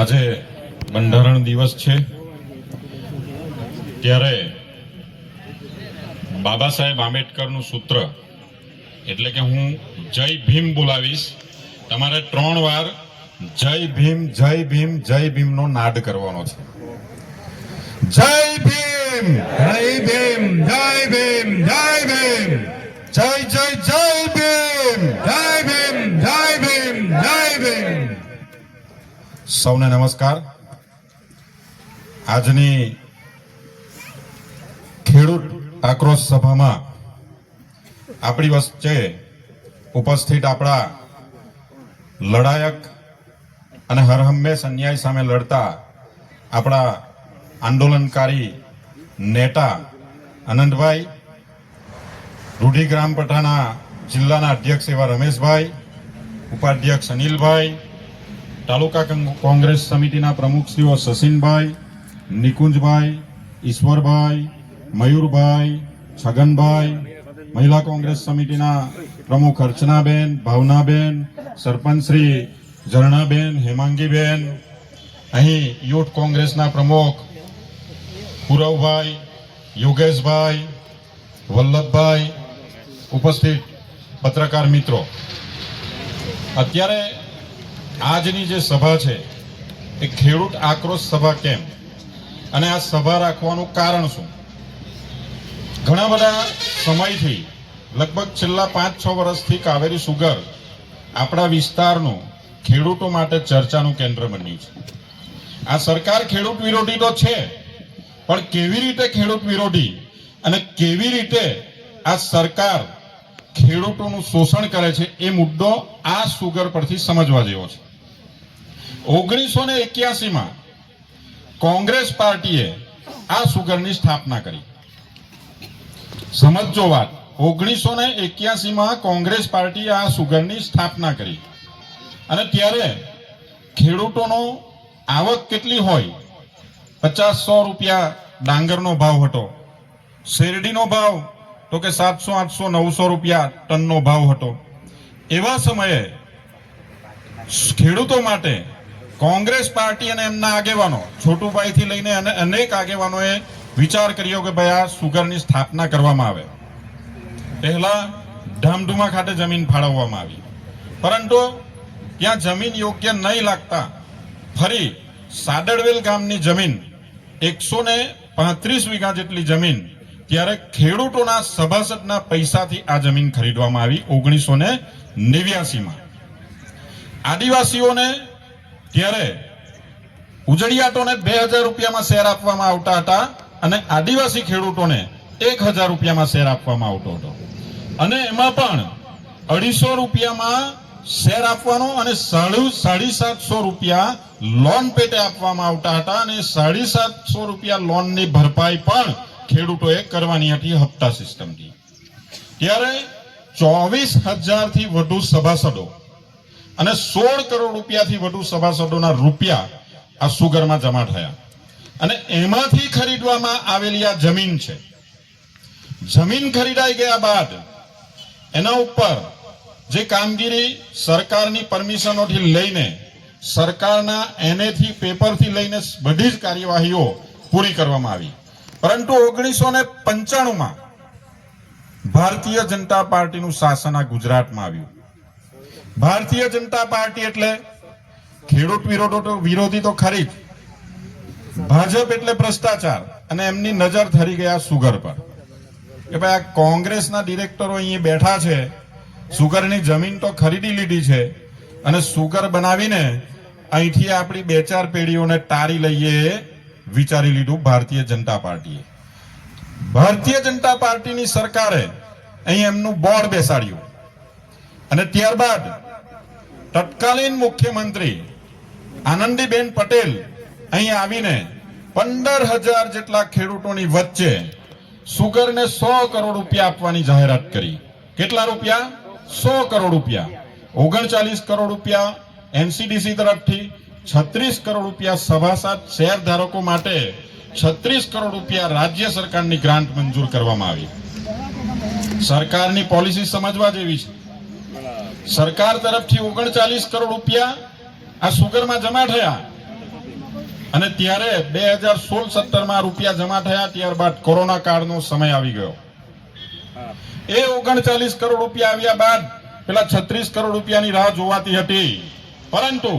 આજે બંધારણ દિવસ છે. ત્યારે બાબા સાહેબ આંબેડકરનું સૂત્ર, એટલે કે હું જય ભીમ બોલાવીશ, તમારે ત્રણ વાર જય ભીમ જય ભીમ, જય ભીમનો નાદ કરવાનો છે. જય ભીમ જય ભીમ જય ભીમ જય ભીમ. જય જય જય ભીમ જય ભીમ જય ભીમ જય ભીમ સૌને નમસ્કાર. આજની ખેડૂત આક્રોશ સભામાં આપણી વચ્ચે ઉપસ્થિત આપણા લડાયક અને હરહંમેશ અન્યાય સામે લડતા આપણા આંદોલનકારી નેતા આનંદભાઈ રૂઢિગ્રામ પઠાના જિલ્લાના અધ્યક્ષ એવા રમેશભાઈ, ઉપાધ્યક્ષ અનિલભાઈ તાલુકા કોંગ્રેસ સમિતિના પ્રમુખ શ્રીઓ સસીનભાઈ, નિકુંજભાઈ, ઈશ્વરભાઈ, મયુરભાઈ, છગનભાઈ, મહિલા કોંગ્રેસ સમિતિના પ્રમુખ અર્ચનાબેન, ભાવનાબેન સરપંચ શ્રી ઝરણાબેન, હેમાંગીબેન, અહીં યુથ કોંગ્રેસના પ્રમુખ પુરવભાઈ, યોગેશભાઈ, વલ્લભભાઈ ઉપસ્થિત પત્રકાર મિત્રો. અત્યારે આજની જે સભા છે, એ ખેડૂત આક્રોશ સભા કેમ? અને આ સભા રાખવાનું કારણ શું? ઘણા બધા સમયથી, લગભગ છેલ્લા પાંચ છ વર્ષથી કાવેરી સુગર આપણા વિસ્તારનું ખેડૂતો માટે ચર્ચાનું કેન્દ્ર બન્યું છે. આ સરકાર ખેડૂત વિરોધી તો છે, પણ કેવી રીતે ખેડૂત વિરોધી અને કેવી રીતે આ સરકાર ખેડૂતોનું શોષણ કરે છે, એ મુદ્દો આ સુગર પરથી સમજવા જેવો છે. ઓગણીસો ને એક્યાસીમાં કોંગ્રેસ પાર્ટીએ આ સુગરની સ્થાપના કરી. સમજો વાત ઓગણીસો ને એક્યાસીમાં કોંગ્રેસ પાર્ટીએ આ સુગરની સ્થાપના કરી. અને ત્યારે ખેડૂતોનો આવક કેટલી હોય? પચાસ સો રૂપિયા ડાંગરનો ભાવ હતો. શેરડીનો ભાવ તો કે સાતસો, આઠસો, નવસો રૂપિયા ટનનો ભાવ હતો. એવા સમયે ખેડૂતો માટે કોંગ્રેસ પાર્ટી અને એમના આગેવાનો, છોટુભાઈથી લઈને અને અનેક આગેવાનોએ વિચાર કર્યો કે ભાઈ આ સુગરની સ્થાપના કરવામાં આવે. પહેલા ધામધુમા ખાતે જમીન ફાળવવામાં આવી. પરંતુ ત્યાં જમીન યોગ્ય નહીં લાગતા ફરી સાદડવેલ ગામની જમીન, એકસો ને પાંત્રીસ વીઘા જેટલી જમીન, ત્યારે ખેડૂતોના સભાસદના પૈસાથી આ જમીન ખરીદવામાં આવી ઓગણીસો ને નેવ્યાસીમાં. આદિવાસીઓને ત્યારે ઉજળિયાટોને બે હજાર રૂપિયામાં શેર આપવામાં આવતા હતા અને આદિવાસી ખેડૂતોને એક હજાર રૂપિયામાં શેર આપવામાં આવતો હતો. અને એમાં પણ અઢીસો રૂપિયામાં શેર આપવાનો અને સાડુ સાડી સાતસો રૂપિયા લોન પેટે આપવામાં આવતા હતા અને સાડી સાતસો રૂપિયા લોનની ભરપાઈ પણ ખેડૂતોએ કરવાની હતી હપ્તા સિસ્ટમથી. ત્યારે ચોવીસ હજારથી વધુ સભાસદો અને સોળ કરોડ રૂપિયાથી વધુ સભાસદોના રૂપિયા આ સુગરમાં જમા થયા. અને એમાંથી ખરીદવામાં આવેલી આ જમીન છે. જમીન ખરીદાઈ ગયા બાદ એના ઉપર જે કામગીરી સરકારની પરમિશનોથી લઈને સરકારના એનેથી પેપરથી લઈને બધી જ કાર્યવાહીઓ પૂરી કરવામાં આવી. પરંતુ ઓગણીસો ને પંચાણુંમાં ભારતીય જનતા પાર્ટીનું શાસન આ ગુજરાતમાં આવ્યું. ભારતીય જનતા પાર્ટી એટલે ખેડૂત વિરોધો વિરોધી તો ખરી જ. ભાજપ એટલે ભ્રષ્ટાચાર અને એમની નજર ધરી ગયા સુગર પર. કે ભાઈ આ કોંગ્રેસના ડિરેક્ટરો અહીંયા બેઠા છે, સુગરની જમીન તો ખરીદી લીધી છે અને સુગર બનાવીને અહીંથી આપણી બે ચાર પેઢીઓને તારી લઈએ વિચારી લીધું ભારતીય જનતા પાર્ટીએ. ભારતીય જનતા પાર્ટીની સરકારે અહીં એમનું બોર્ડ બેસાડ્યું. અને ત્યારબાદ તત્કાલીન મુખ્યમંત્રી આનંદીબેન પટેલ અહીં આવીને પંદર હજાર જેટલા ખેડૂતોની વચ્ચે સુગરને સો કરોડ રૂપિયા આપવાની જાહેરાત કરી. કેટલા રૂપિયા? સો કરોડ રૂપિયા. ઓગણચાલીસ કરોડ રૂપિયા એનસીડીસી તરફથી, છત્રીસ કરોડ રૂપિયા સભાસદ શેર ધારકો માટે, છત્રીસ કરોડ રૂપિયા રાજ્ય સરકારની ગ્રાન્ટ મંજૂર કરવામાં આવી. સરકારની પોલિસી સમજવા જેવી છે. સરકાર તરફથી ઓગણચાલીસ કરોડ રૂપિયા આ સુગરમાં જમા થયા. અને ત્યારે બે હજાર સોળ સત્તરમાં રૂપિયા જમા થયા, ત્યારબાદ કોરોના કાળનો સમય આવી ગયો. એ ઓગણચાલીસ કરોડ રૂપિયા આવ્યા બાદ પેલા છત્રીસ કરોડ રૂપિયાની રાહ જોવાતી હતી. પરંતુ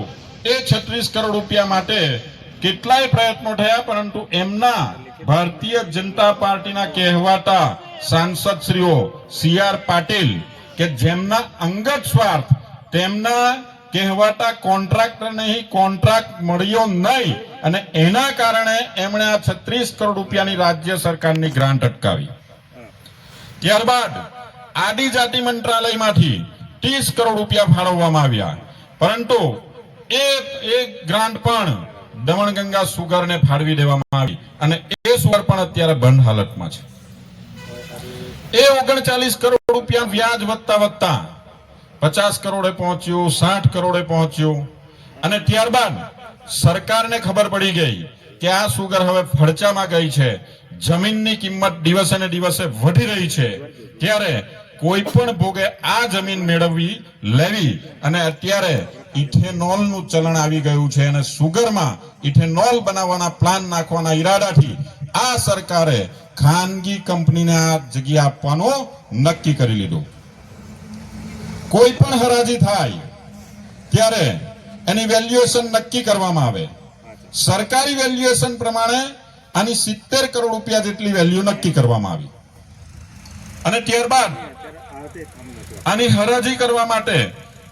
એ છત્રીસ કરોડ રૂપિયા માટે કેટલાય પ્રયત્નો થયા, પરંતુ એમના ભારતીય જનતા પાર્ટીના કહેવાતા સાંસદશ્રીઓ સી આર પાટીલ કે જેમના અંગત સ્વાર્થ, તેમના કહેવાતા કોન્ટ્રાક્ટર નહીં કોન્ટ્રાક્ટ મળ્યો નહીં અને એના કારણે એમણે આ છત્રીસ કરોડ રૂપિયાની રાજ્ય સરકારની ગ્રાન્ટ અટકાવી. ત્યારબાદ આદિજાતિ મંત્રાલયમાંથી ત્રીસ કરોડ રૂપિયા ફાળવવામાં આવ્યા. પરંતુ એ એ ગ્રાન્ટ પણ દમણગંગા સુગરને ફાળવી દેવામાં આવી અને એ સુગર પણ અત્યારે બંધ હાલતમાં છે. એ ઓગણચાલીસ કરોડ રૂપિયા વ્યાજ વધતા વધતા પચાસ કરોડે પહોંચ્યું, સાઠ કરોડે પહોંચ્યું. અને ત્યારબાદ સરકારને ખબર પડી ગઈ કે આ સુગર હવે ફડચામાં ગઈ છે. જમીનની કિંમત દિવસે ને દિવસે વધી રહી છે. ત્યારે કોઈ પણ ભોગે આ જમીન મેળવવી, લેવી અને અત્યારે ઇથેનોલનું ચલણ આવી ગયું છે અને સુગરમાં ઇથેનોલ બનાવવાના પ્લાન નાખવાના ઈરાદાથી આ સરકારે ખાનગી કંપનીને આ જગ્યા આપવાનો નક્કી કરી લીધું. કોઈ પણ હરાજી થાય, ત્યારે એની વેલ્યુએશન નક્કી કરવામાં આવે. સરકારી વેલ્યુએશન પ્રમાણે આની સિત્તેર કરોડ રૂપિયા જેટલી વેલ્યુ નક્કી કરવામાં આવી. અને ત્યારબાદ આની હરાજી કરવા માટે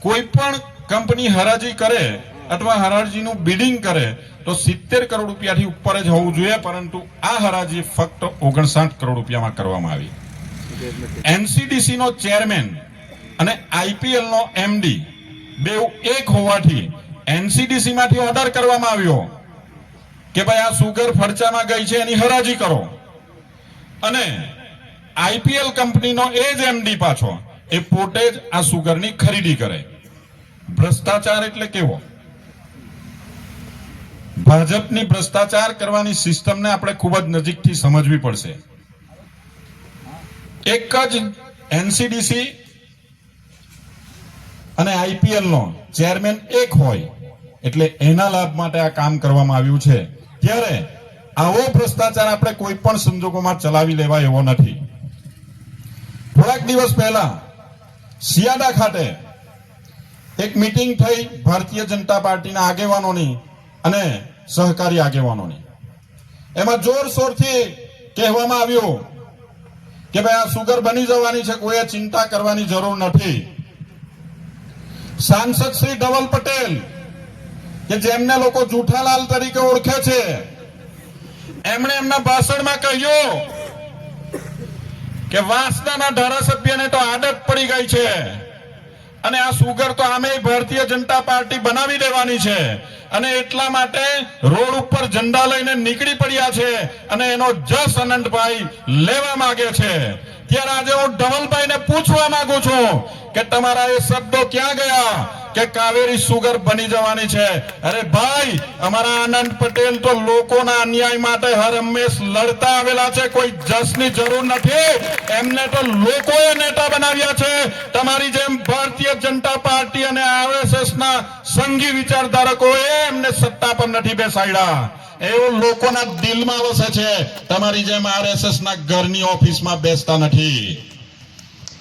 કોઈ પણ કંપની હરાજી કરે અથવા હરાજીનું બિડિંગ કરે, તો સિત્તેર કરોડ રૂપિયાથી ઉપર જ હોવું જોઈએ, પરંતુ આ હરાજી ફક્ત ઓગણસાઠ કરોડ રૂપિયામાં કરવામાં આવી. એનસીડીસી નો ચેરમેન અને આઈપીએલ નો એમડી બે એક હોવાથી એનસીડીસી માંથી ઓર્ડર કરવામાં આવ્યો કે ભાઈ આ સુગર ફરચામાં ગઈ છે, એની હરાજી કરો. અને આઈપીએલ કંપનીનો એ જ એમડી પાછો, એ પોતે જ આ સુગરની ખરીદી કરે. ભ્રષ્ટાચાર એટલે કેવો? ભાજપની ભ્રષ્ટાચાર કરવાની સિસ્ટમને આપણે ખૂબ જ નજીકથી સમજવી પડશે. એક જ એનસીડીસી અને આઈપીએલ નો ચેરમેન એક હોય, એટલે એના લાભ માટે આ કામ કરવામાં આવ્યું છે. ત્યારે આવો ભ્રષ્ટાચાર આપણે કોઈ પણ સંજોગોમાં ચલાવી લેવાય એવો નથી. થોડાક દિવસ પહેલા સિયાડા ખાતે એક મીટિંગ થઈ ભારતીય જનતા પાર્ટીના આગેવાનોની અને સહકારી આગેવાનોની. એમાં જોરશોરથી કહેવામાં આવ્યું કે ભાઈ આ સુગર બની જવાની છે, કોઈએ ચિંતા કરવાની જરૂર નથી. સાંસદ શ્રી ધવલ પટેલ, કે જેમને લોકો જૂઠાલાલ તરીકે ઓળખે છે, એમણે એમના ભાષણમાં કહ્યું કે વાંસદાના ધારાસભ્યને તો આદત પડી ગઈ છે. અને આ સુગર તો આમે ભારતીય જનતા પાર્ટી બનાવી દેવાની છે. અને એટલા માટે રોડ ઉપર ઝંડા લઈને નીકળી પડ્યા છે અને એનો જસ અનંતભાઈ લેવા માંગે છે. ત્યારે આજે હું ધવલભાઈને પૂછવા માંગુ છું કે તમારા એ શબ્દો ક્યાં ગયા? કે કાવેરી સુગર બની જવાની છે. અરે ભાઈ, અમારા આનંદ પટેલ તો લોકોના અન્યાય માટે હર હંમેશ લડતા આવેલા છે. કોઈ જસની જરૂર નથી. એમને તો લોકોએ નેતા બનાવ્યા છે. તમારી જેમ ભારતીય જનતા પાર્ટી અને આરએસએસ ના સંઘી વિચારધારકોએ એમને સત્તા પર નથી બેસાડ્યા. એવું લોકોના દિલમાં વસે છે. તમારી જેમ આરએસએસ ના ઘરની ઓફિસમાં બેસતા નથી.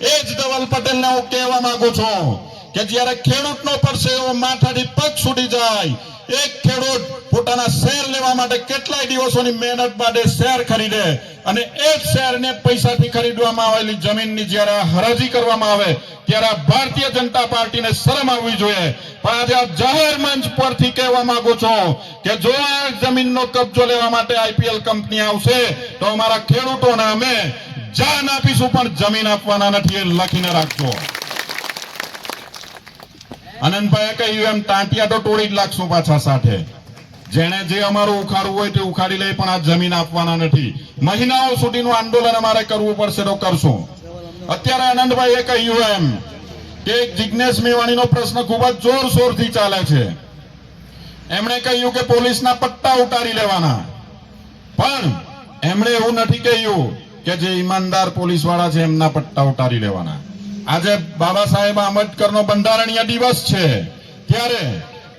એ જ ધવલ પટેલને હું કહેવા માંગુ છું. કે જ્યારે ખેડૂતનો એવો માથાથી પગ છૂટી જાય. એક ખેડૂત પોતાના શેર લેવા માટે કેટલાય દિવસોની મહેનત બાદ શેર ખરીદે અને એ શેરને પૈસાથી ખરીદવામાં આવેલી જમીનની જ્યારે હરાજી કરવામાં આવે, ત્યારે ભારતીય જનતા પાર્ટીને શરમ આવવી જોઈએ. પણ આજે આ જાહેર મંચ પરથી કહેવા માંગુ છું કે જો આ જમીનનો કબજો લેવા માટે આઈપીએલ કંપની આવશે, તો અમારા ખેડૂતોને અમે જાન આપીશું, પણ જમીન આપવાના નથી એ લખીને રાખજો. આનંદભાઈએ કહ્યું એમ, તાંટિયા તો તોડી જ લાગશું પાછા સાથે. જેણે જે અમારું ઉખાડવું હોય તે ઉખાડી લે, પણ આ જમીન આપવાના નથી. મહિનાઓ સુધીનું આંદોલન અમારે કરવું પડશે તો કરશું. અત્યારે આનંદભાઈએ કહ્યું એમ કે જિજ્ઞેશ મેવાણીનો પ્રશ્ન ખૂબ જ જોરશોરથી ચાલે છે. એમણે કહ્યું કે પોલીસના પટ્ટા ઉતારી લેવાના. પણ એમણે એવું નથી કહ્યું કે જે ઈમાનદાર પોલીસવાળા છે એમના પટ્ટા ઉતારી લેવાના. આજે બાબા સાહેબ આંબેડકરનો બંધારણીય દિવસ છે. ત્યારે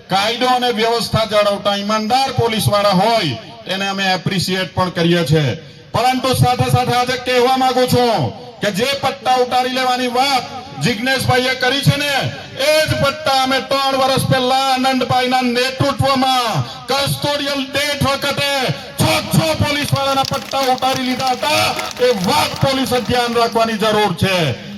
કાયદો અને વ્યવસ્થા જાળવતા ઈમાનદાર પોલીસ હોય, તેને અમે એપ્રિશિએટ પણ કરીએ છીએ પરંતુ સાથે સાથે આજે કહેવા માંગુ છું કે જે પટ્ટા ઉતારી લેવાની વાત જિજ્ઞેશભાઈએ કરી છે ને, એ જ પટ્ટા અમે ત્રણ વર્ષ પહેલા આનંદભાઈના નેતૃત્વમાં કસ્ટોડિયલ ડેટ વખતે છ છ પોલીસ વાળાના પટ્ટા ઉતારી લીધા હતા. એ વાત પોલીસે ધ્યાન રાખવાની જરૂર છે.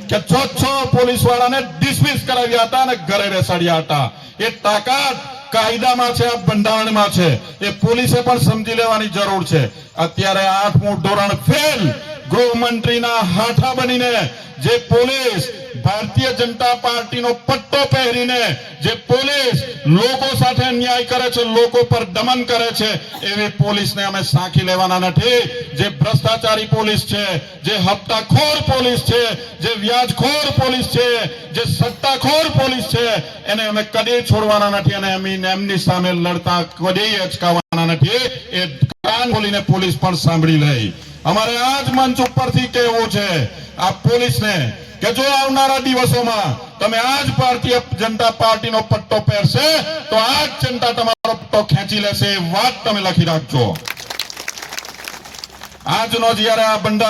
કે છ છ પોલીસ વાળાને ડિસમિસ કરાવ્યા હતા અને ઘરે બેસાડ્યા હતા. એ તાકાત કાયદામાં છે બંધારણમાં છે. એ પોલીસે પણ સમજી લેવાની જરૂર છે. અત્યારે આઠમું ધોરણ ફેલ ગૃહમંત્રીના હાથા બનીને જે પોલીસ ભારતીય જનતા પાર્ટીનો પટ્ટો પહેરીને જે પોલીસ લોકો સાથે અન્યાય કરે છે, લોકો પર દમન કરે છે, એવી પોલીસને અમે સાંખી લેવાના નથી. જે ભ્રષ્ટાચારી પોલીસ છે, જે હપ્તાખોર પોલીસ છે, જે વ્યાજખોર પોલીસ છે, જે સત્તાખોર પોલીસ છે, એને અમે કદી છોડવાના નથી અને એમની સામે લડતા કદી અચકાવવાના નથી. એ કાન ખોલીને પોલીસ પણ સાંભળી લે અમારે આ મંચ ઉપરથી કહેવું છે, આ પોલીસને કે જો આવનારા દિવસોમાં તમે આ જ ભારતીય જનતા પાર્ટીનો પટ્ટો પહેરશે, તો આ જનતા તમારો પટ્ટો ખેંચી લેશે વાત તમે લખી રાખજો. આજનો જ્યારે આ બંધારણ